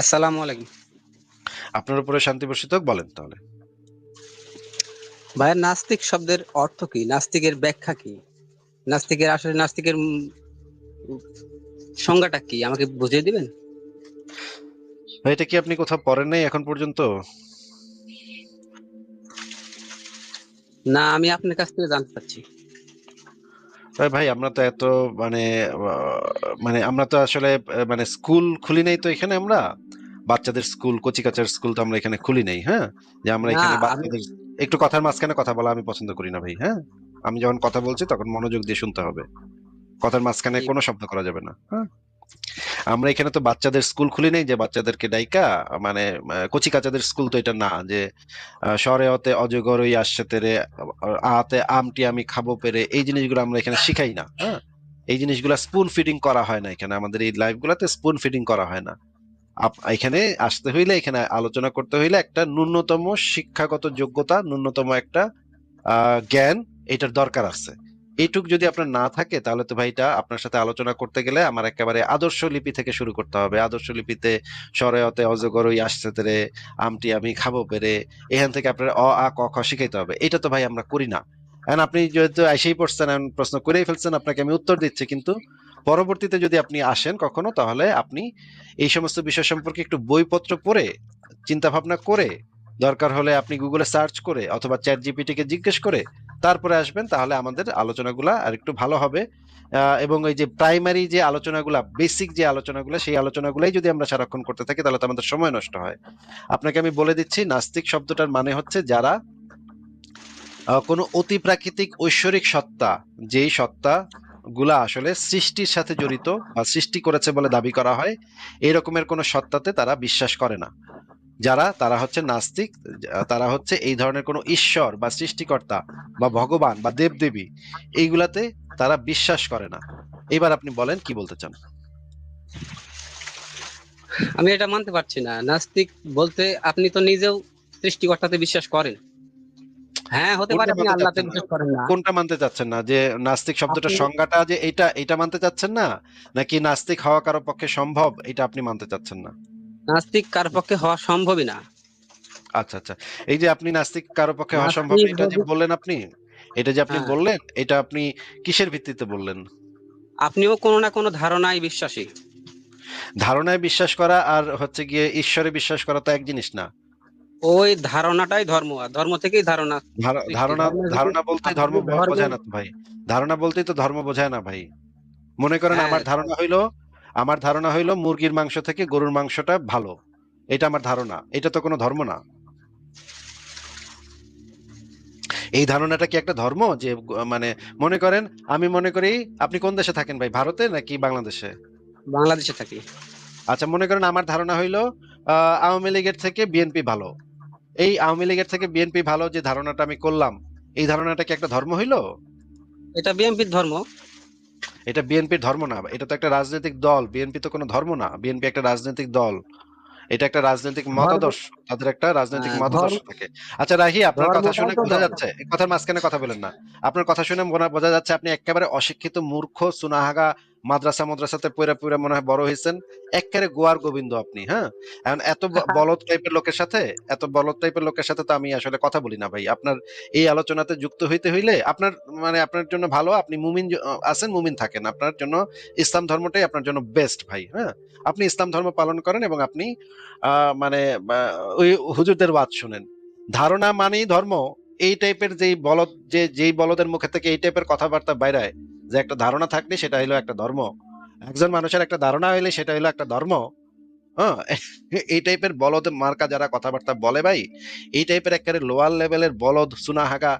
আসসালামু আলাইকুম। আপনার উপরে শান্তি বর্ষিত হোক, বলেন তাহলে। ভাইয়া নাস্তিক শব্দের অর্থ কি? নাস্তিকের ব্যাখ্যা কি? নাস্তিকের আসলে নাস্তিকের সংজ্ঞাটা কি? আমাকে বুঝিয়ে দিবেন? ভাই, এটা কি আপনি কোথাও পড়েন নাই এখন পর্যন্ত? না আমি আপনার কাছ থেকে জানতে চাচ্ছি ভাই ভাই আমরা তো এত মানে মানে আমরা তো আসলে মানে স্কুল খুলি নাই তো এখানে আমরা? বাচ্চাদের স্কুল কচি কাচার স্কুল তো আমরা এখানে খুলি নাই হ্যাঁ? যে আমরা এখানে বাচ্চাদের একটু কথার মাঝখানে কথা বলা আমি পছন্দ করি না ভাই হ্যাঁ? আমি যখন কথা বলছি তখন মনোযোগ দিয়ে শুনতে হবে। কথার মাঝখানে কোনো শব্দ করা যাবে না হ্যাঁ? আমরা এখানে তো বাচ্চাদের স্কুল খুলি নাই, যে বাচ্চাদেরকে ডাইকা মানে কচি কাচাদের স্কুল তো এটা না, যে শহরে অতে অজগর ওই আসছে তেরে আতে আমটি আমি খাব পেরে, এই জিনিসগুলো আমরা এখানে শিখাই না হ্যাঁ? এই জিনিসগুলো স্পুন ফিডিং করা হয় না এখানে, আমাদের এই লাইফ গুলাতে স্পুন ফিডিং করা হয় না। এখানে আসতে হইলে, এখানে আলোচনা করতে হইলে একটা ন্যূনতম শিক্ষাগত যোগ্যতা, ন্যূনতম একটা জ্ঞান এটার দরকার আছে। এইটুক যদি আপনার না থাকে, তাহলে তো ভাই এটা আপনার সাথে আলোচনা করতে গেলে আমার একেবারে আদর্শ লিপি থেকে শুরু করতে হবে। আদর্শ লিপিতে সরয়তে অজগর ওই আসছে তেরে, আমটি আমি খাব পেরে, এখান থেকে আপনার অ, আ, ক, খ শিখাইতে হবে। এটা তো ভাই আমরা করি না। এখন আপনি যেহেতু এসেই পড়ছেন প্রশ্ন করেই ফেলছেন, আপনাকে আমি উত্তর দিচ্ছি। কিন্তু পরবর্তীতে যদি আপনি আসেন কখনো, তাহলে আপনি এই সমস্ত বিষয় সম্পর্কে একটু বইপত্র পড়ে চিন্তা ভাবনা করে, দরকার হলে আপনি গুগলে সার্চ করে, অথবা চ্যাট জিপিটি কে জিজ্ঞেস করে তারপরে আসবেন, তাহলে আমাদের আলোচনাগুলা আর একটু ভালো হবে। এবং এই যে প্রাইমারি যে আলোচনাগুলা বেসিক যে আলোচনাগুলো, সেই আলোচনাগুলাই যদি আমরা সারাক্ষণ করতে থাকি, তাহলে তো আমাদের সময় নষ্ট হয়। আপনাকে আমি বলে দিচ্ছি, নাস্তিক শব্দটার মানে হচ্ছে যারা কোনো অতি প্রাকৃতিক ঐশ্বরিক সত্তা, যেই সত্তা গুলা আসলে সৃষ্টির সাথে জড়িত বা সৃষ্টি করেছে বলে দাবি করা হয়, এই রকমের কোনো সত্তাতে তারা বিশ্বাস করে না। যারা তারা হচ্ছে নাস্তিক তারা হচ্ছে এই ধরনের কোনো ঈশ্বর বা সৃষ্টিকর্তা বা ভগবান বা দেবদেবী এইগুলাতে তারা বিশ্বাস করে না। এবার আপনি বলেন কি বলতে চান? আমি এটা মানতে পারছি না। নাস্তিক বলতে আপনি তো নিজেও সৃষ্টিকর্তাতে বিশ্বাস করেন। হ্যাঁ হতে পারে কোনটা আপনি মানতে আল্লাহতে চাচ্ছেন? না? বিশ্বাস করেন না। কোনটা মানতে চাচ্ছেন না? যে নাস্তিক শব্দটার সংজ্ঞাটা যে এটা এটা মানতে চাচ্ছেন না? নাকি নাস্তিক হওয়া কারও পক্ষে সম্ভব এটা আপনি মানতে চাচ্ছেন না? নাস্তিক কার পক্ষে হওয়া সম্ভবই না। আচ্ছা আচ্ছা। এই যে আপনি নাস্তিক কারও পক্ষে হওয়া সম্ভব এটা যে বললেন আপনি এটা যে আপনি হ্যাঁ। বললেন এটা আপনি কিসের ভিত্তিতে বললেন? আপনিও কোনো না কোনো ধারণায় বিশ্বাসী। ধারণায় বিশ্বাস করা আর হচ্ছে গিয়ে ঈশ্বরে বিশ্বাস করা তো এক জিনিস না। ওই ধারণাটাই ধর্ম আর ধর্ম থেকেই ধারণা ধারণা ধারণা বলতে ধর্ম বোঝায় না তো ভাই। ধারণা বলতেই তো ধর্ম বোঝায় না ভাই। মনে করেন হ্যাঁ, আমার ধারণা হইল আমার ধারণা হইল মুরগির মাংস থেকে গরুর মাংসটা ভালো। এটা আমার ধারণা। এটা তো কোনো ধর্ম না। এই ধারণাটা কি একটা ধর্ম? যে মানে মনে করেন আমি মনে করি আপনি কোন দেশে থাকেন ভাই ভারতে নাকি বাংলাদেশে? বাংলাদেশে থাকি। আচ্ছা মনে করেন আমার ধারণা হইল আহ, আওয়ামী লীগের থেকে বিএনপি ভালো। এই আওয়ামী লীগের থেকে বিএনপি ভালো যে ধারণাটা আমি করলাম এই ধারণাটা কি একটা ধর্ম হইল? এটা বিএনপির ধর্ম। এটা বিএনপির ধর্ম না এটা তো একটা রাজনৈতিক দল বিএনপি তো কোনো ধর্ম না বিএনপি একটা রাজনৈতিক দল। এটা একটা রাজনৈতিক মতাদর্শ তাদের একটা রাজনৈতিক হ্যাঁ, মতাদর্শ থাকে। আচ্ছা রাহি আপনার কথা শুনে বোঝা যাচ্ছে কথার মাঝখানে কথা বলেন না। আপনার কথা শুনে মনে- বোঝা যাচ্ছে আপনি একেবারে অশিক্ষিত মূর্খ সুনাহাগা মাদ্রাসা মাদ্রাসাতে পড়ে পড়ে মনে হয় বড় হয়েছেন একেবারে গোয়ার গোবিন্দ আপনি হ্যাঁ? এখন এত ব- বলদ টাইপের লোকের সাথে এত বলদ টাইপের লোকের সাথে তো আমি আসলে কথা বলি না ভাই। আপনার এই আলোচনাতে যুক্ত হইতে হইলে আপনার মানে আপনার জন্য ভালো আপনি মুমিন আছেন মুমিন থাকেন। আপনার জন্য ইসলাম ধর্মটাই আপনার জন্য বেস্ট ভাই হ্যাঁ? আপনি ইসলাম ধর্ম পালন করেন এবং আপনি আহ, মানে ওই হুজুরদের ওয়াজ শুনেন। ধারণা মানেই ধর্ম। এই টাইপের যেই বলদ যে যেই বলদের মুখে থেকে এই টাইপের কথাবার্তা বাইরায় যে একটা ধারণা থাকলে সেটা হলো একটা ধর্ম। একজন মানুষের একটা ধারণা হইলে সেটা হলো একটা ধর্ম। হ্যাঁ? এই টাইপের বলদ মার্কা যারা কথাবার্তা বলে ভাই, এই টাইপের একেবারে লোয়ার লেভেলের বলদ, সুনাহাগা,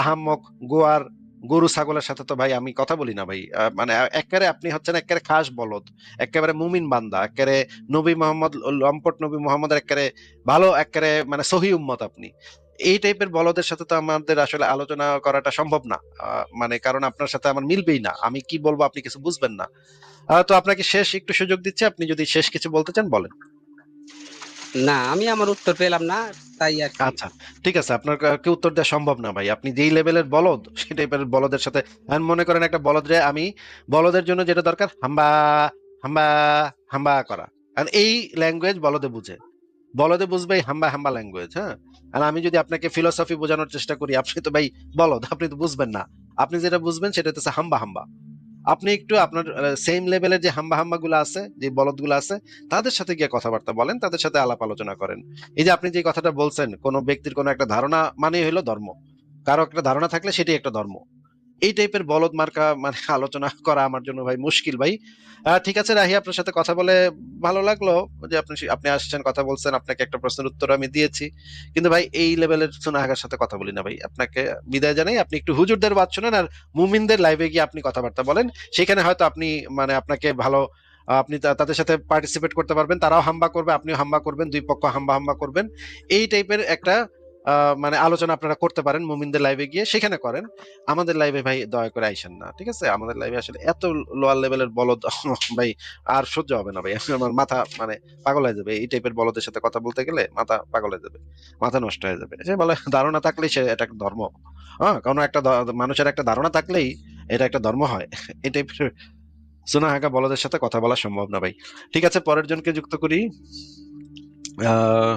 আহাম্মক, গোয়ার, গরু, ছাগলের সাথে তো ভাই আমি কথা বলি না ভাই। মানে একেবারে আপনি হচ্ছেন একেবারে খাস বলদ, একেবারে মুমিন বান্দা, একেবারে নবী মোহাম্মদ, লম্পট নবী মোহাম্মদের একেবারে ভালো, একেবারে মানে সহি উম্মত আপনি। এই টাইপের বলদের সাথে তো আমাদের আসলে আলোচনা করাটা সম্ভব না। মানে কারণ আপনার সাথে আমার মিলবেই না। আমি কি বলব আপনি কিছু বুঝবেন না। তো আপনাকে শেষ একটু সুযোগ দিচ্ছি আপনি যদি শেষ কিছু বলতে চান বলেন। না আমি আমার উত্তর পেলাম না তাই আর আচ্ছা ঠিক আছে। আপনার কি উত্তর দেওয়া সম্ভব না ভাই। আপনি যেই লেভেলের বলদ সেই টাইপের বলদের সাথে এখন মনে করেন একটা বলদ রে আমি বলদের জন্য যেটা দরকার হাম্বা হাম্বা হাম্বা করা। আর এই ল্যাঙ্গুয়েজ বলদে বুঝে। বলদে বুঝবে এই হাম্বা হাম্বা ল্যাঙ্গুয়েজ হ্যাঁ? আর আমি যদি আপনাকে ফিলোসফি বোঝানোর চেষ্টা করি, আপনি তো ভাই বলো, আপনি তো বুঝবেন না। আপনি যেটা বুঝবেন সেটা হচ্ছে হাম্বা হাম্বা। আপনি একটু আপনার সেম লেভেলের যে হাম্বা হাম্বা গুলো আছে, যে বলদগুলো আছে, তাদের সাথে গিয়ে কথাবার্তা বলেন, তাদের সাথে আলাপ আলোচনা করেন। এই যে আপনি যে কথাটা বলছেন, কোনো ব্যক্তির কোনো একটা ধারণা মানে হলো ধর্ম। কারও একটা ধারণা থাকলে সেটি একটা ধর্ম। এই টাইপের বলদ মার্কা মানে আলোচনা করা আমার জন্য ভাই মুশকিল ভাই। ঠিক আছে রাহি, আপনার সাথে কথা বলে ভালো লাগল যে আপনি আপনি আসছেন, কথা বলছেন, আপনাকে একটা প্রশ্নের উত্তর আমি দিয়েছি। কিন্তু ভাই এই লেভেলের সোনাহাগার সাথে কথা বলি না ভাই। আপনাকে বিদায় জানাই, আপনি একটু হুজুরদের বাদ শুনেন আর মুমিনদের লাইভে গিয়ে আপনি কথাবার্তা বলেন। সেখানে হয়তো আপনি মানে আপনাকে ভালো, আপনি তাদের সাথে পার্টিসিপেট করতে পারবেন, তারাও হাম্বা করবে, আপনিও হাম্বা করবেন, দুই পক্ষ হাম্বা হাম্বা করবেন। এই টাইপের একটা মানে আলোচনা আপনারা করতে পারেন মুমিনদের লাইভে গিয়ে। সেখানে করেন। আমাদের লাইভে ভাই দয়া করে আইসেন না ঠিক আছে? আমাদের লাইভে আসলে এত লোয়ার লেভেলের বলদ ভাই আর সহ্য হবে না ভাই। আমার মাথা মানে পাগল হয়ে যাবে। এই টাইপের বলদের সাথে কথা বলতে গেলে মাথা পাগল হয়ে যাবে মাথা নষ্ট হয়ে যাবে। সে বলে ধারণা থাকলেই সে এটা একটা ধর্ম। হ্যাঁ কোনো একটা মানুষের একটা ধারণা থাকলেই এটা একটা ধর্ম হয়। এই টাইপের সোনা হাঁকা বলদের সাথে কথা বলা সম্ভব না ভাই। ঠিক আছে পরের জনকে যুক্ত করি। আহ,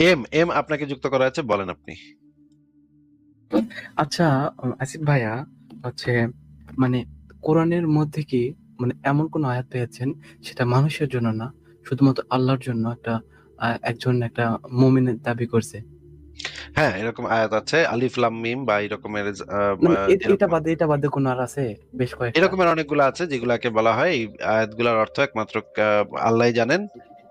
এম এম আপনাকে যুক্ত করা আছে বলেন আপনি। আচ্ছা আসিফ ভাইয়া হচ্ছে মানে কোরআনের মধ্যে কি মানে এমন কোন আয়াত পেয়েছেন সেটা মানুষের জন্য না শুধুমাত্র আল্লাহর জন্য একটা একজন একটা মুমিনের দাবি করছে? হ্যাঁ এরকম আয়াত আছে আলিফ লাম মিম বা এরকমের মানে এটা বাদে এটা বাদে কোন আর আছে? বেশ কয়েকটা। এরকমের অনেকগুলো আছে যেগুলাকে বলা হয় এই আয়াতগুলোর অর্থ একমাত্র আল্লাহই জানেন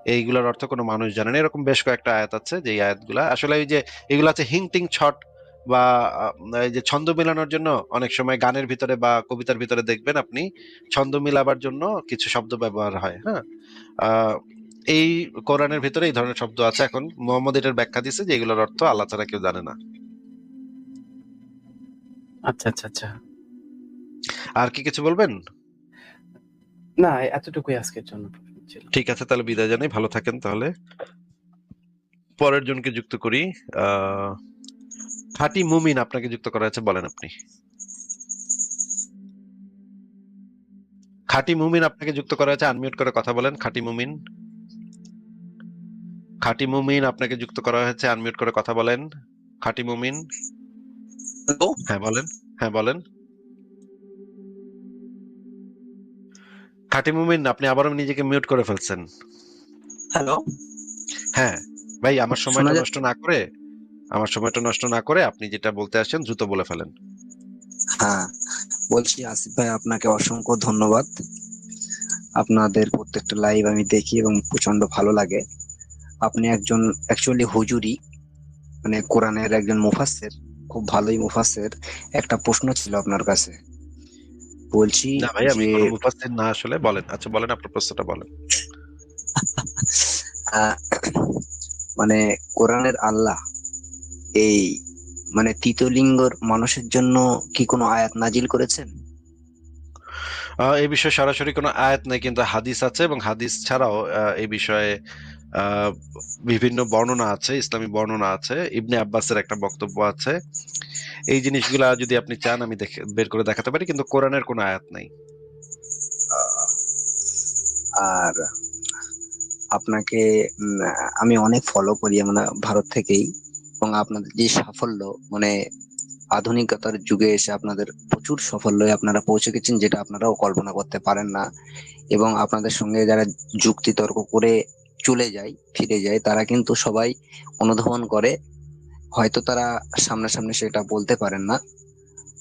এইগুলোর অর্থ কোনো মানুষ জানে না। এরকম বেশ কয়েকটা আয়াত আছে যে আয়াতগুলা। আসলে ওই যে এগুলো আছে হিংটিং ছট বা এই যে ছন্দ মেলানোর জন্য অনেক সময় গানের ভিতরে বা কবিতার ভিতরে দেখবেন আপনি ছন্দ মিলাবার জন্য কিছু শব্দ ব্যবহার হয় হ্যাঁ? এই কোরআনের ভিতরে এই ধরনের শব্দ আছে এখন। মোহাম্মদ এটার ব্যাখ্যা দিছে যে এগুলোর অর্থ আল্লাহ ছাড়া কেউ জানে না। আচ্ছা আচ্ছা আচ্ছা। আর কি কিছু বলবেন? না এতটুকুই আজকের জন্য। ঠিক আছে তাহলে বিদায় জানাই। ভালো থাকেন তাহলে। পরের জনকে যুক্ত করি। আহ খাঁটি মুমিন আপনাকে যুক্ত করা আছে বলেন আপনি। খাঁটি মুমিন আপনাকে যুক্ত করা আছে আনমিউট করে কথা বলেন খাঁটি মুমিন। খাঁটি মুমিন আপনাকে যুক্ত করা হয়েছে আনমিউট করে কথা বলেন খাঁটি মুমিন। হ্যাঁ বলেন। হ্যাঁ বলেন। খাঁটি মুমিন আপনি আবারও নিজেকে মিউট করে ফেলছেন। হ্যালো হ্যাঁ ভাই আমার সময়টা নষ্ট না করে আমার সময়টা নষ্ট না করে আপনি যেটা বলতে আসছেন দ্রুত বলে ফেলেন। হ্যাঁ বলছি আসিফ ভাই আপনাকে অসংখ্য ধন্যবাদ। আপনাদের প্রত্যেকটা লাইভ আমি দেখি এবং প্রচণ্ড ভালো লাগে। আপনি একজন অ্যাকচুয়ালি হুজুরি মানে কোরআনের একজন মুফাসসির খুব ভালোই মুফাসসির একটা প্রশ্ন ছিল আপনার কাছে। বলছি না ভাই আমি মুফাসসির না আসলে বলেন। আচ্ছা বলেন আপনার প্রশ্নটা বলেন। মানে কোরআনের আল্লাহ এই মানে তৃতীয়লিঙ্গর মানুষের জন্য কি কোনো আয়াত নাজিল করেছেন? এই বিষয়ে সরাসরি কোনো আয়াত নেই কিন্তু হাদিস আছে এবং হাদিস ছাড়াও এই বিষয়ে বিভিন্ন বর্ণনা আছে, ইসলামী বর্ণনা আছে, ইবনে আব্বাসের একটা বক্তব্য আছে। এই জিনিসগুলা যদি আপনি চান, আমি বের করে দেখাতে পারি, কিন্তু কোরআনের কোনো আয়াত নাই। আর আপনাকে আমি অনেক ফলো করি মানে ভারত থেকেই, এবং আপনাদের যে সাফল্য মানে আধুনিকতার যুগে এসে আপনাদের প্রচুর সাফল্যে আপনারা পৌঁছে গেছেন, যেটা আপনারাও কল্পনা করতে পারেন না। এবং আপনাদের সঙ্গে যারা যুক্তি তর্ক করে চলে যায়, ফিরে যায়, তারা কিন্তু সবাই অনুধাবন করে। হয়তো তারা সামনাসামনি সেটা বলতে পারেন না।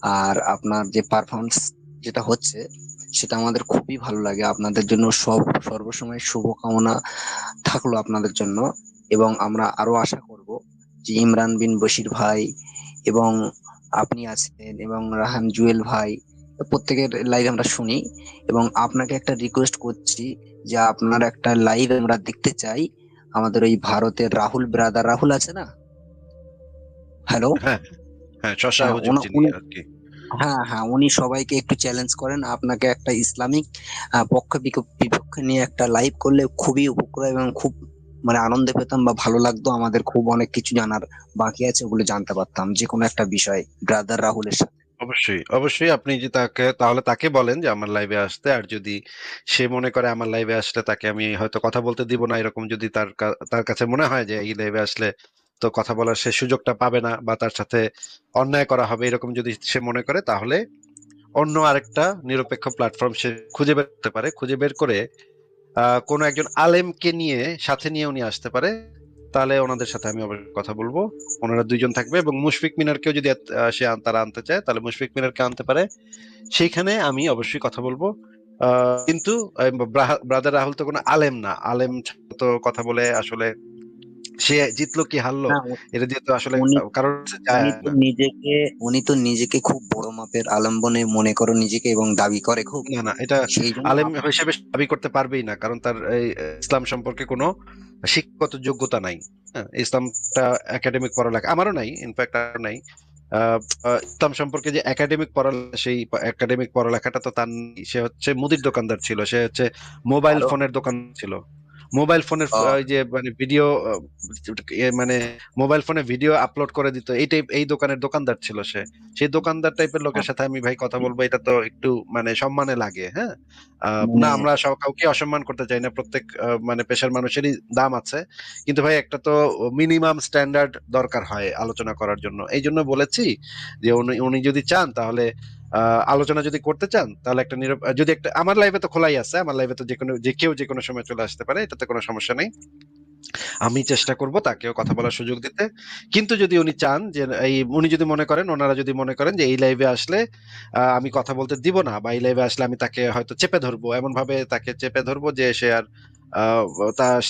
আর আপনার যে পারফরমেন্স যেটা হচ্ছে, সেটা আমাদের খুবই ভালো লাগে। আপনাদের জন্য সব, সর্বসময় শুভকামনা থাকল আপনাদের জন্য। এবং আমরা আরও আশা করব যে ইমরান বিন বশির ভাই এবং আপনি আছেন এবং রাহান জুয়েল ভাই প্রত্যেকের লাইভ আমরা শুনি এবং আপনাকে একটা রিকোয়েস্ট করছি যে আপনার একটা লাইভ আমরা দেখতে চাই। আমাদের ওই ভারতের রাহুল ব্রাদার রাহুল আছে না? হ্যালো হ্যাঁ হ্যাঁ হ্যাঁ, উনি- হ্যাঁ উনি সবাইকে একটু চ্যালেঞ্জ করেন। আপনাকে একটা ইসলামিক পক্ষ বিপক্ষে নিয়ে একটা লাইভ করলে খুবই উপকার এবং খুব মানে আনন্দ পেতাম বা ভালো লাগতো। আমাদের খুব অনেক কিছু জানার বাকি আছে ওগুলো জানতে পারতাম যে কোনো একটা বিষয় ব্রাদার রাহুলের সাথে। অবশ্যই। অবশ্যই আপনি যে তাকে, তাহলে তাকে বলেন যে আমার লাইভে আসতে। আর যদি সে মনে করে আমার লাইভে আসলে তাকে আমি হয়তো কথা বলতে দিব না, এরকম যদি তার কা- তার কাছে মনে হয় যে এই লাইভে আসলে তো কথা বলার সে সুযোগটা পাবে না বা তার সাথে অন্যায় করা হবে, এরকম যদি সে মনে করে, তাহলে অন্য আরেকটা নিরপেক্ষ প্ল্যাটফর্ম সে খুঁজে বের করতে পারে। খুঁজে বের করে, আহ, কোনো একজন আলেমকে নিয়ে, সাথে নিয়ে উনি আসতে পারে। তাহলে ওনাদের সাথে আমি অবশ্যই কথা বলব। ওনারা দুইজন থাকবে এবং মুশফিক মিনারকেও যদি সে তারা আনতে চায়, তাহলে মুশফিক মিনারকে আনতে পারে। সেইখানে আমি অবশ্যই কথা বলব। কিন্তু ব্রাদার রাহুল তো কোনো আলেম না। আলেম তো কথা বলে আসলে সে জিতলো কি হারলো? এটা দিয়ে তো আসলে না। নিজেকে উনি তো নিজেকে খুব বড় মাপের আলম্বনে মনে করো নিজেকে এবং দাবি করে খুব। না না এটা আলেম হিসেবে দাবি করতে পারবেই না কারণ তার এই ইসলাম সম্পর্কে কোনো শিক্ষাগত যোগ্যতা নাই। হ্যাঁ, ইসলামটা একাডেমিক পড়ালেখা আমারও নাই ইনফ্যাক্ট আর নাই। ইসলাম সম্পর্কে যে একাডেমিক পড়ালেখা সেই একাডেমিক পড়ালেখাটা তো তার সে হচ্ছে মুদির দোকানদার ছিল সে হচ্ছে মোবাইল ফোনের দোকান ছিল। মোবাইল ফোনের ওই যে মানে ভিডিও মানে মোবাইল ফোনে ভিডিও আপলোড করে দিত। এই টাইপ এই দোকানের দোকানদার ছিল সে। সেই দোকানদার টাইপের লোকের সাথে আমি ভাই কথা বলব এটা তো একটু মানে সম্মানে লাগে হ্যাঁ? না আমরা সব কাউকে অসম্মান করতে চাই না প্রত্যেক মানে পেশার মানুষেরই দাম আছে। কিন্তু ভাই একটা তো মিনিমাম স্ট্যান্ডার্ড দরকার হয় আলোচনা করার জন্য। এই জন্য বলেছি যে উনি উনি যদি চান তাহলে আলোচনা যদি করতে চান, তাহলে একটা নিরব যদি একটা আমার লাইভে তো খোলাই আছে, আমার লাইভে তো যে কোনো যে কেউ যে কোনো সময় চলে আসতে পারে, এটাতে কোনো সমস্যা নেই। আমি চেষ্টা করব তাকেও কথা বলার সুযোগ দিতে। কিন্তু যদি উনি চান যে, এই উনি যদি মনে করেন, ওনারা যদি মনে করেন যে, এই লাইভে আসলে আমি কথা বলতে দিব না, বা এই লাইভে আসলে আমি তাকে হয়তো চেপে ধরবো এমন ভাবে তাকে চেপে ধরবো যে, সে আর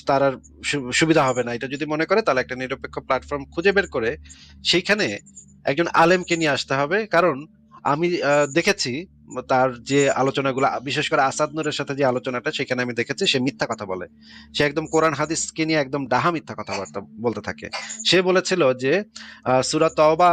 তার আর সুবিধা হবে না। এটা যদি মনে করে, তাহলে একটা নিরপেক্ষ প্ল্যাটফর্ম খুঁজে বের করে, সেইখানে একজন আলেমকে নিয়ে আসতে হবে। কারণ আমি দেখেছি তার যে আলোচনাগুলো, বিশেষ করে আসাদ নূরের সাথে যে আলোচনাটা, সেখানে আমি দেখেছি সে মিথ্যা কথা বলে। সে একদম কোরআন হাদিসকে নিয়ে একদম ডাহা মিথ্যা কথাবার্তা বলতে থাকে। সে বলেছিল যে সূরা তওবা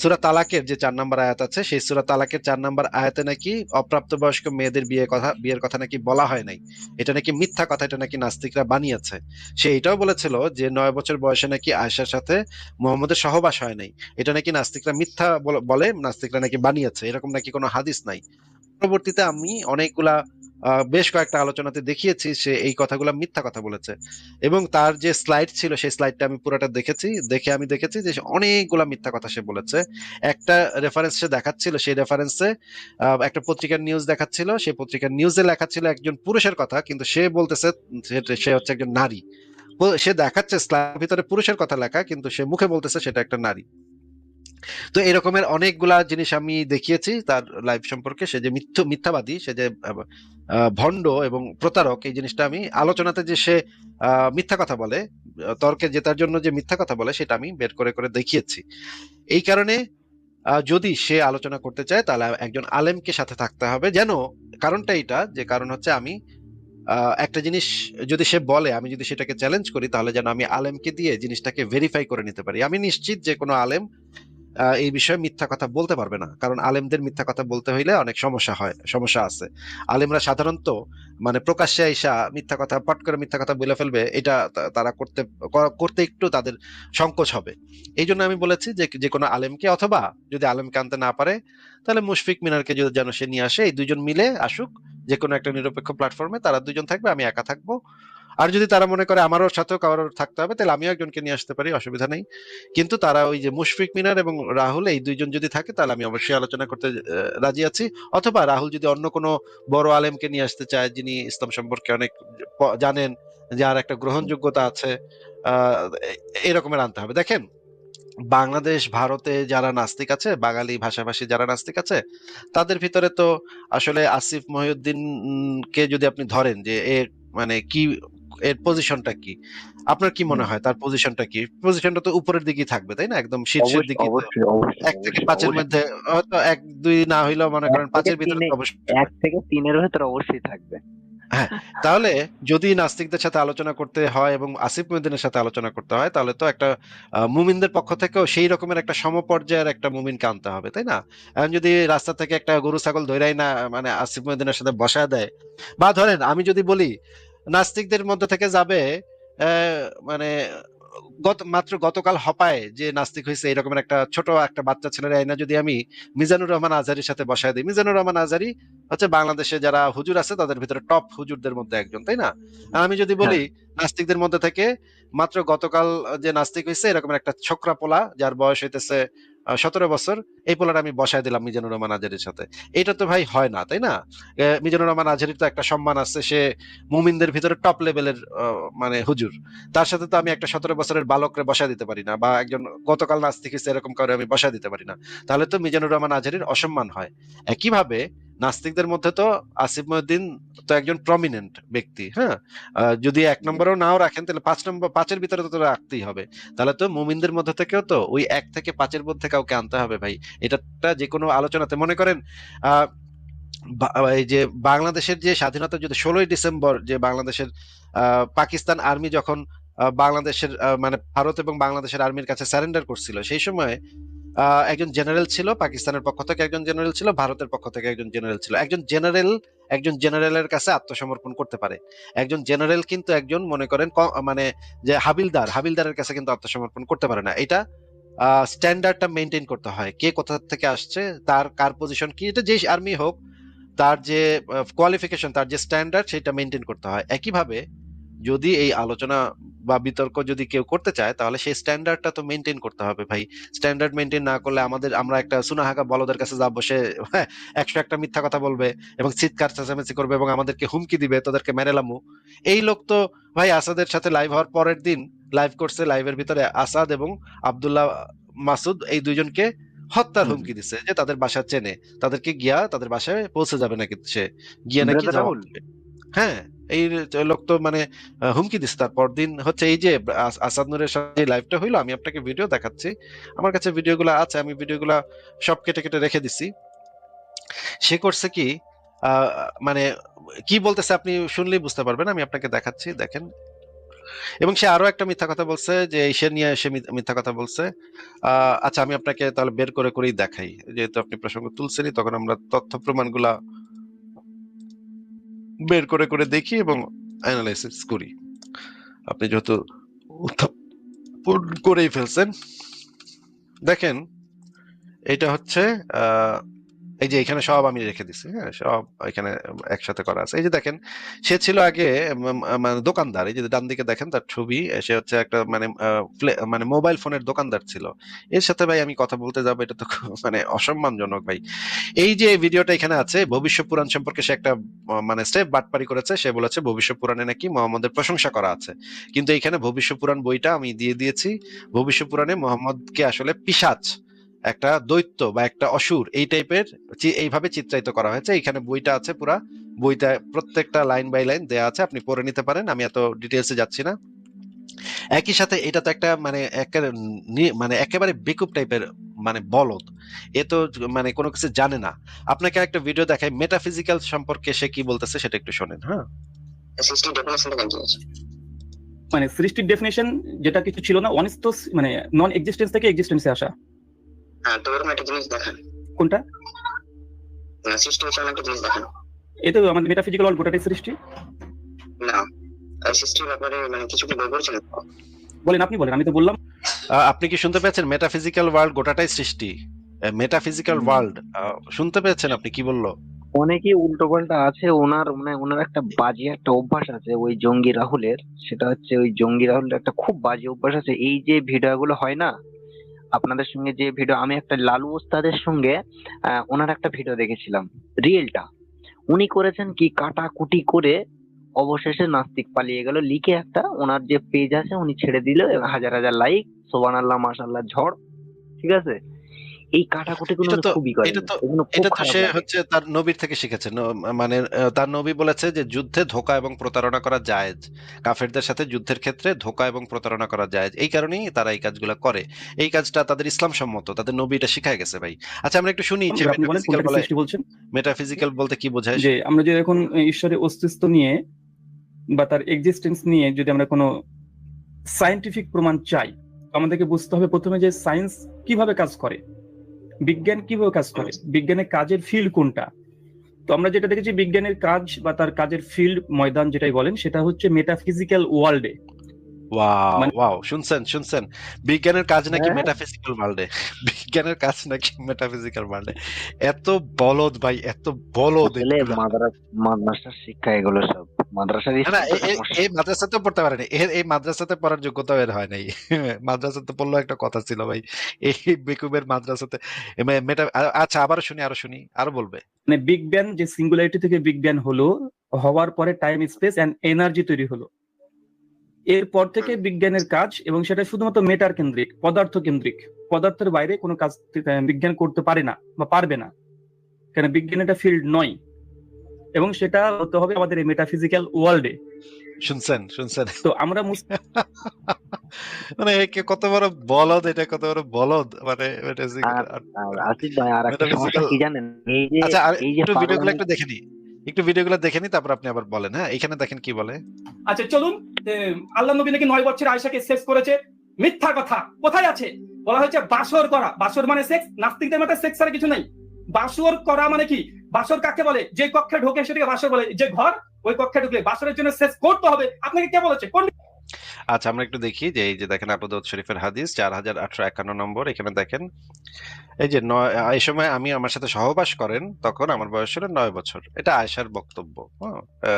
সূরা তালাকের যে চার নম্বর আয়াত আছে, সেই সুরা তালাকের চার নম্বর আয়াতে নাকি অপ্রাপ্তবয়স্ক মেয়েদের বিয়ে কথা, বিয়ের কথা নাকি বলা হয় নাই। এটা নাকি মিথ্যা কথা, এটা নাকি নাস্তিকরা বানিয়েছে। সে এটাও বলেছিল যে নয় বছর বয়সে নাকি আয়সার সাথে মোহাম্মদের সহবাস হয় নাই। এটা নাকি নাস্তিকরা মিথ্যা বলে, নাস্তিকরা নাকি বানিয়েছে। এরকম নাকি কোনো হাদিস নাই। পরবর্তীতে আমি অনেকগুলা বেশ কয়েকটা আলোচনাতে দেখিয়েছি সে এই কথাগুলা মিথ্যা কথা বলেছে। এবং তার যে স্লাইড ছিল সেই স্লাইডটা আমি পুরোটা দেখেছি, দেখে আমি দেখেছি যে অনেকগুলা মিথ্যা কথা সে বলেছে। একটা রেফারেন্স সে দেখাচ্ছিল, সেই রেফারেন্সে একটা পত্রিকার নিউজ দেখাচ্ছিল, সেই পত্রিকার নিউজে লেখা ছিল একজন পুরুষের কথা, কিন্তু সে বলতেছে সে- হচ্ছে একজন নারী। সে দেখাচ্ছে স্লাইডের ভিতরে পুরুষের কথা লেখা, কিন্তু সে মুখে বলতেছে সেটা একটা নারী। তো এরকমের অনেকগুলা জিনিস আমি দেখিয়েছি তার লাইফ সম্পর্কে। সে যে মিথ্য, মিথ্যাবাদী, সে যে ভণ্ড এবং প্রতারক, এই জিনিসটা আমি আলোচনাতে যে সে মিথ্যা কথা বলে, তর্কে জেতার জন্য যে মিথ্যা কথা বলে, সেটা আমি বের করে করে দেখিয়েছি। এই কারণে যদি সে আলোচনা করতে চায়, তাহলে একজন আলেমকে সাথে থাকতে হবে। যেন কারণটা এটা যে কারণ হচ্ছে আমি একটা জিনিস যদি সে বলে, আমি যদি সেটাকে চ্যালেঞ্জ করি, তাহলে যেন আমি আলেমকে দিয়ে জিনিসটাকে ভেরিফাই করে নিতে পারি। আমি নিশ্চিত যে কোনো আলেম এই বিষয়ে মিথ্যা কথা বলতে পারবে না। কারণ আলেমদের মিথ্যা কথা বলতে হইলে অনেক সমস্যা হয়, সমস্যা আছে। আলেমরা সাধারণত মানে প্রকাশ্যে আইসা মিথ্যা কথা, পট করে মিথ্যা কথা বলে ফেলবে, এটা তারা করতে করতে একটু তাদের সংকোচ হবে। এই জন্য আমি বলেছি যে যে কোনো আলেমকে অথবা যদি আলেমকে আনতে না পারে, তাহলে মুশফিক মিনারকে যদি যেন সে নিয়ে আসে, এই দুজন মিলে আসুক, যে কোনো একটা নিরপেক্ষ প্ল্যাটফর্মে তারা দুজন থাকবে, আমি একা থাকব। আর যদি তারা মনে করে আমারও সাথেও কারোর থাকতে হবে তাহলে আমিও একজনকে নিয়ে আসতে পারি অসুবিধা নেই। কিন্তু তারা ওই যে মুশফিক মিনার এবং রাহুল এই দুইজন যদি থাকে তাহলে আমি অবশ্যই আলোচনা করতে রাজি আছি। অথবা রাহুল যদি অন্য কোনো বড় আলেমকে নিয়ে আসতে চায় যিনি ইসলাম সম্পর্কে অনেক জানেন যার একটা গ্রহণযোগ্যতা আছে এরকমের আনতে হবে। দেখেন বাংলাদেশ ভারতে যারা নাস্তিক আছে বাঙালি ভাষাভাষী যারা নাস্তিক আছে তাদের ভিতরে তো আসলে আসিফ মহিউদ্দিন উম, কে যদি আপনি ধরেন যে এর মানে কি এর পজিশনটা কি? আপনার কি মনে হয়? তার পজিশনটা কি? পজিশনটা তো উপরের দিকেই থাকবে তাই না? একদম শীর্ষের দিকে এক থেকে পাঁচের মধ্যে হয়তো এক দুই না হইলেও মনে করেন পাঁচের ভিতরে অবশ্যই এক থেকে তিনের ভেতরে অবশ্যই থাকবে। তাহলে যদি নাস্তিকদের সাথে আলোচনা করতে হয় এবং আসিফ মহিউদ্দিনের সাথে আলোচনা করতে হয় তাহলে তো একটা মুমিনদের পক্ষ থেকেও সেই রকমের একটা সমপর্যায়ের একটা মুমিনকে আনতে হবে তাই না? এখন যদি রাস্তা থেকে একটা গরু ছাগল ধৈরাই না মানে আসিফ মহিউদ্দিনের সাথে বসা দেয় বা ধরেন আমি যদি বলি নাস্তিকদের মধ্যে থেকে যাবে মানে গত মাত্র গতকাল হপায় যে নাস্তিক হয়েছে এরকমের একটা ছোট একটা বাচ্চা ছেলের আইনা যদি আমি মিজানুর রহমান আজারির সাথে বসায় দিই। মিজানুর রহমান আজারি হচ্ছে বাংলাদেশে যারা হুজুর আছে তাদের ভিতরে টপ হুজুরদের মধ্যে একজন তাই না? আমি যদি বলি নাস্তিকদের মধ্যে থেকে মাত্র গতকাল যে নাস্তিক হয়েছে এরকম একটা ছোকরা পোলা যার বয়স হইতেছে সতেরো বছর এই পোলার আমি বসায় দিলাম মিজানুর রহমান আজারির সাথে। এটা তো ভাই হয় না, তাই না? মিজানুর রহমান আজারির তো একটা সম্মান আছে, সে মুমিনদের ভিতরে টপ লেভেলের মানে হুজুর। তার সাথে তো আমি একটা সতেরো বছরের বালকরে বসায় দিতে পারি না, বা একজন গতকাল নাস্তিক এরকম কারও আমি বসায় দিতে পারি না। তাহলে তো মিজানুর রহমান আজহারির অসম্মান হয়। একইভাবে নাস্তিকদের মধ্যে তো আসিফ মহিউদ্দিন তো একজন প্রমিনেন্ট ব্যক্তি হ্যাঁ? যদি এক নম্বরেও নাও রাখেন, তাহলে পাঁচ নম্বর, পাঁচের ভিতরে তো রাখতেই হবে। তাহলে তো মুমিনদের মধ্যে থেকেও তো ওই এক থেকে পাঁচের মধ্যে কাউকে আনতে হবে ভাই। এটা যে কোনো আলোচনাতে মনে করেন এই যে বাংলাদেশের যে স্বাধীনতা যুদ্ধ ষোলোই ডিসেম্বর, যে বাংলাদেশের পাকিস্তান আর্মি যখন বাংলাদেশের মানে ভারত এবং বাংলাদেশের আর্মির কাছে স্যারেন্ডার করছিল, সেই সময় একজন জেনারেল ছিল পাকিস্তানের পক্ষ থেকে, একজন জেনারেল ছিল ভারতের পক্ষ থেকে, একজন জেনারেল ছিল। একজন জেনারেল, একজন জেনারেলের কাছে আত্মসমর্পণ করতে পারে। একজন জেনারেল কিন্তু একজন, মনে করেন মানে যে হাবিলদার, হাবিলদারের কাছে কিন্তু আত্মসমর্পণ করতে পারে না। এটা স্ট্যান্ডার্ডটা মেনটেন করতে হয়। কে কোথা থেকে আসছে, তার, কার পজিশন কি, এটা যে আর্মি হোক, তার যে কোয়ালিফিকেশন, তার যে স্ট্যান্ডার্ড, সেটা মেনটেন করতে হয়। একইভাবে যদি এই আলোচনা বা বিতর্ক যদি কেউ করতে চায় তাহলে সেই স্ট্যান্ডার্ডটা তো মেনটেন করতে হবে ভাই। স্ট্যান্ডার্ড মেনটেন না করলে আমাদের আমরা একটা সুনাহাকা বলদের কাছে যাব বসে একশো একটা মিথ্যা কথা বলবে এবং চিৎকার চেঁচামেচি করবে এবং আমাদেরকে হুমকি দিবে তোদেরকে মেরেলামু এই লোক তো ভাই আসাদের সাথে লাইভ হওয়ার পরের দিন লাইভ করছে লাইভের ভিতরে আসাদ এবং আব্দুল্লাহ মাসুদ এই দুইজনকে হত্যার হুমকি দিছে যে তাদের বাসা চেনে। তাদেরকে গিয়া তাদের বাসায় পৌঁছে যাবে নাকি সে? গিয়ে নাকি হ্যাঁ এই লোক তো মানে হুমকি দিচ্ছে। তারপর দিন হচ্ছে এই যে আসাদ নূরের সাথে লাইভটা হইল, আমি আপনাকে ভিডিও দেখাচ্ছি। আমার কাছে ভিডিওগুলো আছে, আমি ভিডিওগুলো সব কেটে কেটে রেখে দিছি। সে করছে কি মানে কি বলতেছে আপনি শুনলেই বুঝতে পারবেন, আমি আপনাকে দেখাচ্ছি, দেখেন। এবং সে আরও একটা মিথ্যা কথা বলছে, যে সে নিয়ে সে মিথ্যা কথা বলছে। আচ্ছা আমি আপনাকে তাহলে বের করে করেই দেখাই। যেহেতু আপনি প্রসঙ্গ তুলছেনই, তখন আমরা তথ্য প্রমাণগুলা বের করে করে দেখি এবং অ্যানালাইসিস করি। আপনি যেহেতু উত্থাপন করেই ফেলছেন। দেখেন, এটা হচ্ছে এই যে এখানে সব আমি রেখে দিছি হ্যাঁ সব এখানে একসাথে করা আছে। এই যে দেখেন, সে ছিল আগে মানে দোকানদার, এই যে ডান দিকে দেখেন তার ছবি সে হচ্ছে একটা মানে মানে মোবাইল ফোনের দোকানদার ছিল। এর সাথে ভাই আমি কথা বলতে যাব, এটা তো মানে অসম্মানজনক ভাই। এই যে ভিডিওটা এখানে আছে ভবিষ্য পুরাণ সম্পর্কে সে একটা মানে স্টেপ বাটপারি করেছে, সে বলেছে ভবিষ্য পুরাণে নাকি মোহাম্মদের প্রশংসা করা আছে। কিন্তু এখানে ভবিষ্য পুরাণ বইটা আমি দিয়ে দিয়েছি। ভবিষ্য পুরাণে মোহাম্মদকে আসলে পিশাচ একটা দৈত্য বা একটা অসুর এই টাইপের এইভাবে চিত্রায়িত করা হয়েছে। এখানে বইটা আছে পুরা। বইটা প্রত্যেকটা লাইন বাই লাইন দেয়া আছে আপনি পড়ে নিতে পারেন। আমি এত ডিটেলসে যাচ্ছি না। একই সাথে এটা তো একটা মানে মানে একেবারে বেকুব টাইপের মানে বলদ। এ তো মানে কোনো কিছু জানে না। আপনাকে একটা ভিডিও দেখায় মেটাফিজিক্যাল সম্পর্কে সে কি বলতেছে সেটা একটু শোনেন হ্যাঁ? মানে সৃষ্টির ডেফিনেশন যেটা কিছু ছিল না অনিস্ত মানে নন এক্সিস্টেন্স থেকে এক্সিস্টেন্সে আসা। হ্যাঁ তো এরকম একটা জিনিস দেখান। কোনটা? না, সৃষ্টি একটা জিনিস দেখান। এই তো আমাদের মেটাফিজিক্যাল ওয়ার্ল্ড গোটাটাই সৃষ্টি? না সৃষ্টির ব্যাপারে মানে কিছু কি বই পড়ছেন বলেন আপনি বলেন আমি তো বললাম। আহ, আপনি কি শুনতে পেয়েছেন মেটাফিজিক্যাল ওয়ার্ল্ড গোটাটাই সৃষ্টি? মেটাফিজিক্যাল ওয়ার্ল্ড শুনতে পেয়েছেন আপনি? কি বলল? অনেকেই উল্টো পাল্টা আছে ওনার মানে ওনার একটা বাজে একটা অভ্যাস আছে ওই জঙ্গি রাহুলের। সেটা হচ্ছে ওই জঙ্গি রাহুলের একটা খুব বাজে অভ্যাস আছে। এই যে ভিডিও গুলো হয় না আপনাদের সঙ্গে যে ভিডিও আমি একটা লালু ওস্তাদের সঙ্গে ওনার একটা ভিডিও দেখেছিলাম, রিয়েলটা। উনি করেছেন কি, কাটাকুটি করে অবশেষে নাস্তিক পালিয়ে গেল, লিখে একটা ওনার যে পেজ আছে, উনি ছেড়ে দিল, হাজার হাজার লাইক সোবান আল্লাহ মাসাল্লাহ ঝড়, ঠিক আছে? এই কাটাকুটি গুলো এটা তো- খুবই করে এটা তো- এটা তো সে হচ্ছে তার নবীর থেকে শিখেছে। মানে তার নবী বলেছে যে যুদ্ধে ধোকা এবং প্রতারণা করা জায়েজ। কাফেরদের সাথে যুদ্ধের ক্ষেত্রে ধোকা এবং প্রতারণা করা জায়েজ। এই কারণেই তারা এই কাজগুলো করে। এই কাজটা তাদের ইসলাম সম্মত তাদের নবী এটা শিখায় গেছে ভাই। আচ্ছা আমরা একটু শুনি যে মেটাফিজিক্যাল বলে সৃষ্টি বলছেন? মেটাফিজিক্যাল বলতে কি বোঝায়? যে আমরা যে এখন ঈশ্বরের অস্তিত্ব নিয়ে বা তার এক্সিস্টেন্স নিয়ে যদি আমরা কোনো সায়েন্টিফিক প্রমাণ চাই তো আমাদেরকে বুঝতে হবে প্রথমে যে সায়েন্স কীভাবে কাজ করে। বিজ্ঞান কীভাবে কাজ করে? বিজ্ঞানের কাজের ফিল্ড কোনটা? তো আমরা যেটা দেখেছি বিজ্ঞানের কাজ বা তার কাজের ফিল্ড ময়দান যেটাই বলেন সেটা হচ্ছে মেটাফিজিক্যাল ওয়ার্ল্ডে ওয়াও ওয়াও শুনছেন শুনছেন? বিজ্ঞানের কাজ নাকি। মেটাফিজিক্যাল ওয়ার্ল্ডে বিজ্ঞানের কাজ নাকি মেটাফিজিক্যাল ওয়ার্ল্ডে এত বলদ ভাই এত বলদ। মাদ্রাস মাদ্রাসার শিক্ষা এগুলো সব মাদ্রাসার না, এই মাদ্রাসাতেও পড়তে পারেনি। এর এই মাদ্রাসাতে পড়ার যোগ্যতা এর হয় নাই। মাদ্রাসাতে পড়লেও একটা কথা ছিল ভাই। এই বেকুবের মাদ্রাসাতে মেটা আচ্ছা আবারও শুনি আরও শুনি আরও বলবে। মানে বিগ ব্যাং যে সিঙ্গুলারিটি থেকে বিগ ব্যাং হলো হওয়ার পরে টাইম স্পেস এন্ড এনার্জি তৈরি হলো। এরপর থেকে বিজ্ঞানের কাজ এবং সেটা শুধুমাত্র মেটার কেন্দ্রিক পদার্থ কেন্দ্রিক। পদার্থের বাইরে কোনো কাজ বিজ্ঞান করতে পারে না বা পারবে না। কেন বিজ্ঞান এটা ফিল্ড নয়। এবং সেটা হতে হবে আমাদের এই মেটাফিজিক্যাল ওয়ার্ল্ডে শুনছেন শুনছেন। তো আমরা মানে একে কত বড় বলদ এটা কত বড় বলদ? মানে আসিফ ভাই আর একটা সমস্যা কি জানেন? এই যে আচ্ছা আর এই যে একটু ভিডিওগুলো একটু দেখে নি। একটু ভিডিওগুলো দেখে নি তারপর আপনি আবার বলেন হ্যাঁ? এখানে দেখেন কি বলে। আচ্ছা চলুন আল্লাহ নবী নাকি নয় বছর আয়সাকে শেষ করেছে। মিথ্যা কথা। কোথায় আছে? বলা হয়েছে বাসর করা। বাসর মানে সেক্স নাস্তিকদের মধ্যে সেক্স আর কিছু নেই। বাসর করা মানে কি? বাসর কাকে বলে? যে কক্ষে ঢোকে সেটাকে বাসর বলে। যে ঘর, ওই কক্ষে ঢুকলে বাসরের জন্য শেষ করতে হবে। আপনাকে কে বলেছে? কোন আচ্ছা আমরা একটু দেখি যে এই যে দেখেন আবু শরীফের হাদিস, চার হাজার আটশো একান্ন নম্বর। এখানে দেখেন, এই যে এই সময় আমি আমার সাথে সহবাস করেন, তখন আমার বয়স ছিল নয় বছর। এটা আয়েশার বক্তব্য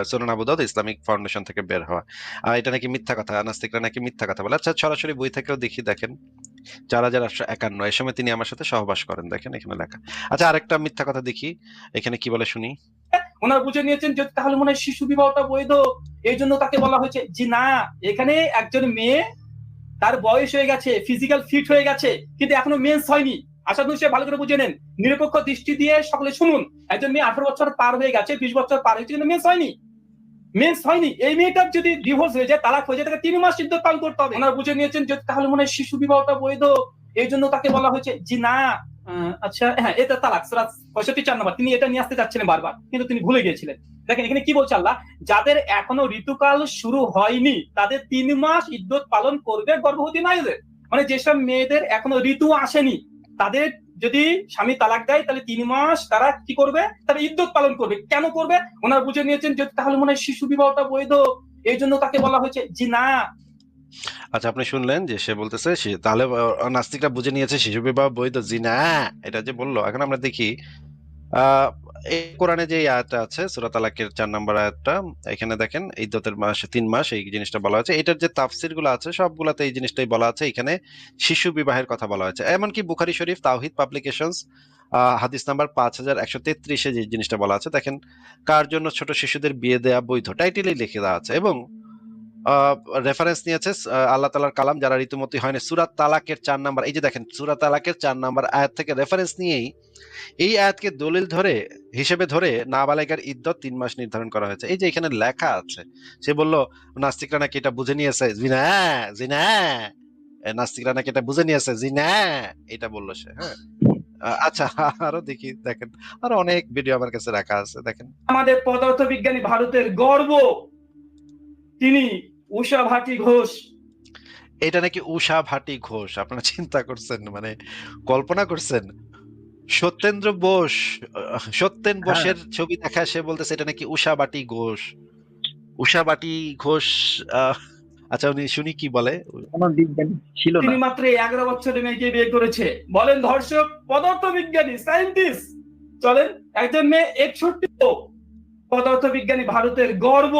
সোনান আবু দাউদ ইসলামিক ফাউন্ডেশন থেকে বের হওয়া। এটা নাকি মিথ্যা কথা, নাস্তিকরা নাকি মিথ্যা কথা বলে। আচ্ছা সরাসরি বই থেকেও দেখি, দেখেন। হাজার আটশো একান্ন এই সময় তিনি আমার সাথে সহবাস করেন, দেখেন এখানে লেখা। আচ্ছা আরেকটা মিথ্যা কথা দেখি, এখানে কি বলে শুনি? ওনারা বুঝে নিয়েছেন যে তাহলে মনে হয় শিশু বিবাহটা বৈধ, এই জন্য তাকে বলা হয়েছে। যে না, এখানে একজন মেয়ে, তার বয়স হয়ে গেছে ফিজিক্যাল ফিট হয়ে গেছে, কিন্তু এখনও মেন্স হয়নি। আশা করি সে ভালো করে বুঝে নেন। নিরপেক্ষ দৃষ্টি দিয়ে সকলে শুনুন। একজন মেয়ে আঠারো বছর পার হয়ে গেছে, বিশ বছর পার হয়েছে, কিন্তু মেন্স হয়নি। মেন্স হয়নি। এই মেয়েটার যদি ডিভোর্স হয়ে যায়, তালাক হয়ে যায়, তাকে তিন মাস ইদ্যত পালন করতে হবে। ওনারা বুঝে নিয়েছেন যে তাহলে মনে হয় শিশু বিবাহটা বৈধ, এই জন্য তাকে বলা হয়েছে যে, না আচ্ছা হ্যাঁ এটা তালাক সুরাত পঁয়ষট্টি চার নম্বর। তিনি এটা নিয়ে আসতে চাচ্ছিলেন বারবার, কিন্তু তিনি ভুলে গিয়েছিলেন। দেখেন, এখানে কি বলছে আল্লাহ? যাদের এখনও ঋতুকাল শুরু হয়নি, তাদের তিন মাস ইদ্যত পালন করবে গর্ভবতী নারীদের। মানে যেসব মেয়েদের এখনও ঋতু আসেনি, তাদের যদি স্বামী তালাক দেয়, তাহলে তিন মাস তারা কি করবে? তারা ইদ্যত পালন করবে। কেন করবে? ওনারা বুঝে নিয়েছেন যে তাহলে মনে হয় শিশু বিবাহটা বৈধ। এই জন্য তাকে বলা হয়েছে যে না। আচ্ছা আপনি শুনলেন যে সে বলতেছে তাহলে নাস্তিকরা বুঝে নিয়েছে শিশু বিবাহ বৈধ। জি না, এটা যে বলল। এখন আমরা দেখি, আহ এই কোরআনে যে আয়াতটা আছে, সুরা তালাকের চার নম্বর আয়াতটা, এখানে দেখেন ইদ্যতের মাস, তিন মাস, এই জিনিসটা বলা হয়েছে। এটার যে তাফসিরগুলো আছে, সবগুলাতে এই জিনিসটাই বলা আছে। এখানে শিশু বিবাহের কথা বলা হয়েছে। এমনকি বুখারি শরীফ, তাওহিদ পাবলিকেশনস হাদিস নাম্বার পাঁচ হাজার একশো তেত্রিশে যে জিনিসটা বলা আছে, দেখেন, কার জন্য ছোট শিশুদের বিয়ে দেয়া বৈধ? টাইটেলই লিখে দেওয়া আছে। এবং রেফারেন্স নিয়েছে আল্লাহ তালার কালাম যারা ঋতুমতি হয়নি। সুরাত তালাকের চার নাম্বার, এই যে দেখেন সুরাত তালাকের চার নাম্বার আয়াত থেকে রেফারেন্স নিয়েই এই আয়াতকে দলিল ধরে, হিসেবে ধরে নাবালিকার ইদ্যত তিন মাস নির্ধারণ করা হয়েছে। এই যে এখানে লেখা আছে, সে বলল, নাস্তিকরা নাকি এটা বুঝে নিয়েছে? জিনা জিনা নাস্তিকরা নাকি এটা বুঝে নিয়েছে? জিনা এটা বলল সে হ্যাঁ। আচ্ছা আরও দেখি, দেখেন, আরও অনেক ভিডিও আমার কাছে রাখা আছে, দেখেন। আমাদের পদার্থ বিজ্ঞানী ভারতের গর্ব, তিনি উষা ভাটি ঘোষ। এটা নাকি উষা ভাটি ঘোষ আপনারা চিন্তা করছেন মানে কল্পনা করছেন? সত্যেন্দ্র বোস সত্যেন বোসের ছবি দেখা সে বলতেছে এটা নাকি উষা বাটি ঘোষ। উষা বাটি ঘোষ আচ্ছা উনি শুনি কি বলে? ছিল না। তিনি মাত্র এগারো বছরের মেয়েকে বিয়ে করেছে। বলেন ধর্ষক পদার্থ বিজ্ঞানী সায়েন্টিস্ট। চলেন একজন মেয়ে একষট্টি পদার্থ বিজ্ঞানী ভারতের গর্ব।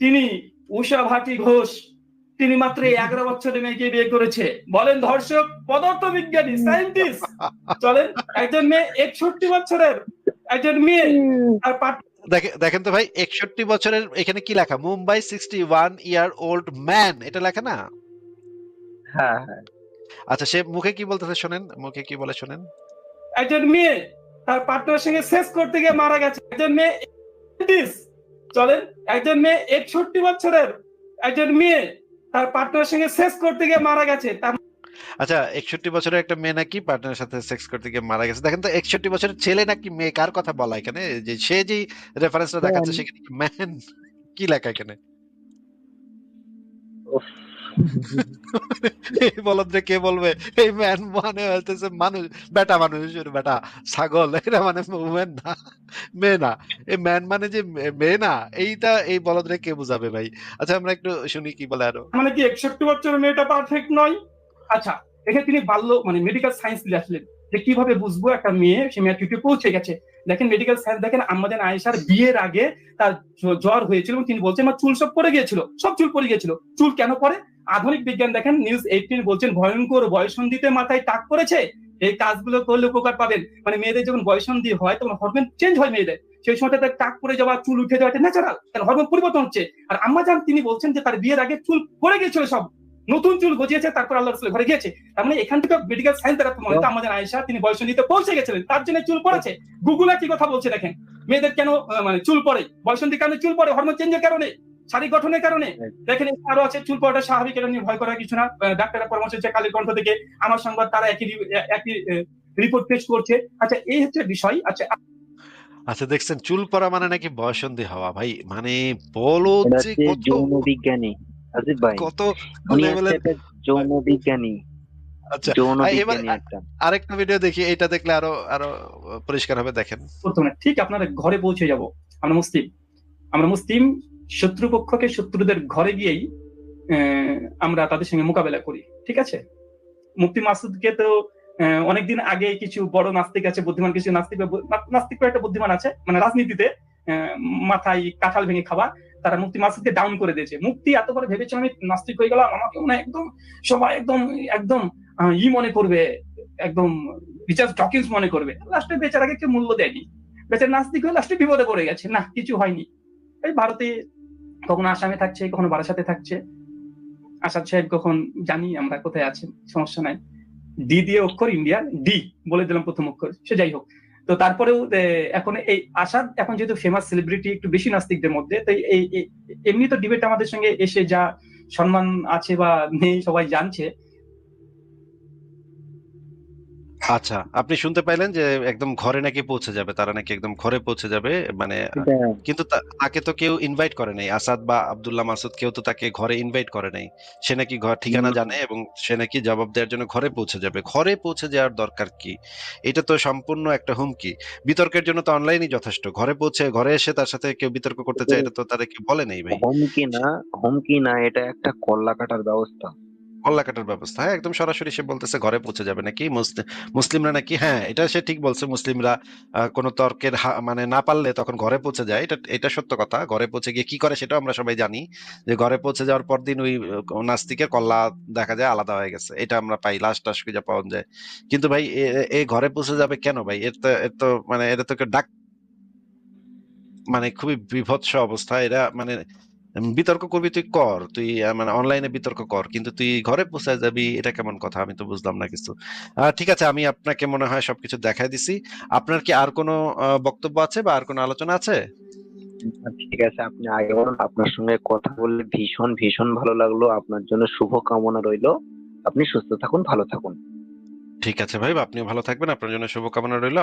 তিনি উষা ভাটি ঘোষ তিনি মাত্র এগারো বছরের মেয়েকে বিয়ে করেছে। বলেন ধর্ষক পদার্থ বিজ্ঞানী সায়েন্টিস্ট চলেন একজন মেয়ে একষট্টি বছরের একজন মেয়ে আর দেখেন তো ভাই একষট্টি বছরের এখানে কি লেখা? Mumbai sixty one year old man এটা লেখা না? হ্যাঁ হ্যাঁ। আচ্ছা সে মুখে কি বলতেছে শোনেন মুখে কি বলে শোনেন? একজন মেয়ে তার পার্টনারের সঙ্গে শেষ করতে গিয়ে মারা গেছে। একজন মেয়ে 80 চলেন একজন মেয়ে একষট্টি বছরের একজন মেয়ে তার পার্টনার সঙ্গে শেষ করতে গিয়ে মারা গেছে। তার আচ্ছা একষট্টি বছরের একটা মেয়ে নাকি পার্টনার সাথে সেক্স করতে গিয়ে মারা গেছে? দেখেন তো একষট্টি বছরের ছেলে নাকি মেয়ে? কার কথা বলা এখানে? যে সে যে রেফারেন্সটা দেখাচ্ছে সেখানে ম্যান কি লেখা এখানে? এই কে বলবে? এই ম্যান মানে হইতেছে মানুষ। বেটা মানুষ বেটা। ছাগল, এটা মানে ম্যান না, মেয়ে না। এই ম্যান মানে যে মেয়ে না, এইটা এই কে বুঝাবে ভাই? আচ্ছা আমরা একটু শুনি কি বলে আরও। মানে কি, একষট্টি মেয়েটা পারফেক্ট নয়? আচ্ছা এখানে তিনি বাল্য মানে মেডিকেল সায়েন্স দিয়ে আসলেন। যে কীভাবে বুঝব একটা মেয়ে, সে ম্যাচুরিটি পৌঁছে গেছে। দেখেন মেডিকেল সায়েন্স দেখেন আমাদের আয়েশার বিয়ের আগে তার জ্বর হয়েছিল তিনি বলছেন, আমার চুল সব পড়ে গিয়েছিল, সব চুল পড়ে গিয়েছিল। চুল কেন পড়ে? আধুনিক বিজ্ঞান দেখেন নিউজ এইটিন বলছেন, ভয়ঙ্কর বয়সন্ধিতে মাথায় টাক পড়েছে এই কাজগুলো করলে উপকার পাবেন। মানে মেয়েদের যখন বয়সন্ধি হয়, তখন হরমোন চেঞ্জ হয় মেয়েদের। সেই সময় তাদের টাক পড়ে যাওয়া, চুল উঠে যাওয়া এটা ন্যাচারাল কারণ হরমোন পরিবর্তন হচ্ছে। আর আম্মা যান তিনি বলছেন যে তার বিয়ের আগে চুল পড়ে গিয়েছিল সব। নতুন চুল গজিয়েছে, তারপর আল্লাহ রসুলের ঘরে গিয়েছে। তার মানে এখান থেকে মেডিকেল সায়েন্স দ্বারা প্রমাণিত আমাদের আয়েশা, তিনি বয়স নিতে পৌঁছে গেছিলেন। তার জন্য চুল পড়েছে। গুগলে কি কথা বলছে দেখেন? মেয়েদের কেন মানে চুল পড়ে? বয়সন্ধির কারণে চুল পড়ে হরমোন চেঞ্জের কারণে। শারীরিক গঠনের কারণে দেখেন আরও আছে চুল পড়াটা স্বাভাবিক এটা নিয়ে ভয় করার কিছু না। ডাক্তাররা পরামর্শ দিচ্ছে কালের কণ্ঠ থেকে আমার সংবাদ তারা একই একই রিপোর্ট পেশ করছে। আচ্ছা এই হচ্ছে বিষয়। আচ্ছা আচ্ছা দেখছেন চুল পড়া মানে নাকি বয়সন্ধি হওয়া ভাই? মানে বলো যে কত বিজ্ঞানী। আজিব ভাই কত হচ্ছে যৌন বিজ্ঞানী। আচ্ছা আর একটা। আরেকটা ভিডিও দেখি এটা দেখলে আরও আরও পরিষ্কার হবে দেখেন। প্রথমে ঠিক আপনার ঘরে পৌঁছে যাব। আমরা মুসলিম। আমরা মুসলিম শত্রুপক্ষকে শত্রুদের ঘরে গিয়েই আমরা তাদের সঙ্গে মোকাবেলা করি, ঠিক আছে? মুফতি মাসুদকে তো অনেকদিন আগে কিছু বড় নাস্তিক আছে, বুদ্ধিমান কিছু নাস্তিক নাস্তিক একটা বুদ্ধিমান আছে মানে রাজনীতিতে মাথায় কাঁঠাল ভেঙে খাওয়া, তারা মুক্তি মাসুদকে ডাউন করে দিয়েছে। মুক্তি এত করে ভেবেছিল আমি নাস্তিক হয়ে গেলাম? আমাকে মনে একদম, সবাই একদম একদম ই মনে করবে, একদম রিচার্জ ডকিন্স মনে করবে। লাস্টে বেচারাকে কেউ মূল্য দেয়নি। বেচার নাস্তিক হয়ে লাস্টে বিপদে পড়ে গেছে। না, কিছু হয়নি। এই ভারতে কখনো আসামে থাকছে, কখনো বারাসাতে থাকছে। আসাদ সাহেব কখন জানি আমরা কোথায় আছেন, সমস্যা নাই। ডি দিয়ে অক্ষর ইন্ডিয়া, ডি বলে দিলাম প্রথম অক্ষর, সে যাই হোক। তো তারপরেও এখন এই আসাদ এখন যেহেতু ফেমাস সেলিব্রিটি একটু বেশি নাস্তিকদের মধ্যে, তো এই, এই- এমনি তো ডিবেট আমাদের সঙ্গে এসে যা সম্মান আছে বা নেই সবাই জানছে। আচ্ছা আপনি শুনতে পাইলেন যে একদম ঘরে নাকি পৌঁছে যাবে তারা নাকি একদম ঘরে পৌঁছে যাবে মানে কিন্তু তাকে তো কেউ ইনভাইট করে নাই। আসাদ বা আব্দুল্লাহ মাসুদ কেউ তো তাকে ঘরে ইনভাইট করে নাই। সে নাকি ঘর ঠিকানা জানে এবং সে নাকি জবাব দেওয়ার জন্য ঘরে পৌঁছে যাবে। ঘরে পৌঁছে যাওয়ার দরকার কি? এটা তো সম্পূর্ণ একটা হুমকি। বিতর্কের জন্য তো অনলাইনই যথেষ্ট। ঘরে পৌঁছে ঘরে এসে তার সাথে কেউ বিতর্ক করতে চায় এটা তো তারা কেউ বলে নেই ভাই। হুমকি না হুমকি না এটা একটা কল্লা কাটার ব্যবস্থা। কল্লা কাটার ব্যবস্থা। হ্যাঁ একদম সরাসরি সে বলতেছে, ঘরে পৌঁছে যাবে। নাকি মুসলিমরা নাকি হ্যাঁ এটা সে ঠিক বলছে, মুসলিমরা কোনো তর্কের মানে না পারলে তখন ঘরে পৌঁছে যায়। এটা এটা সত্য কথা, ঘরে পৌঁছে গিয়ে কি করে সেটাও আমরা সবাই জানি, যে ঘরে পৌঁছে যাওয়ার পর দিন ওই নাস্তিকের কল্লা দেখা যায় আলাদা হয়ে গেছে। এটা আমরা পাই লাশ টাস খুঁজে পাওয়া যায়। কিন্তু ভাই, এ- ঘরে পৌঁছে যাবে কেন ভাই? এর তো এর তো মানে এটা তো ডাক মানে খুবই বিভৎস অবস্থা। এরা মানে বিতর্ক করবি তুই কর তুই মানে অনলাইনে বিতর্ক কর কিন্তু তুই ঘরে পৌঁছায় যাবি এটা কেমন কথা? আমি তো বুঝলাম না কিছু। ঠিক আছে আমি আপনাকে মনে হয় সবকিছু দেখাই দিছি। আপনার কি আর কোনো বক্তব্য আছে বা আর কোনো আলোচনা আছে? ঠিক আছে আপনি আগে বলুন আপনার সঙ্গে কথা বললে ভীষণ ভীষণ ভালো লাগল। আপনার জন্য শুভ কামনা রইল। আপনি সুস্থ থাকুন ভালো থাকুন। ঠিক আছে ভাই আপনিও ভালো থাকবেন আপনার জন্য শুভকামনা রইল।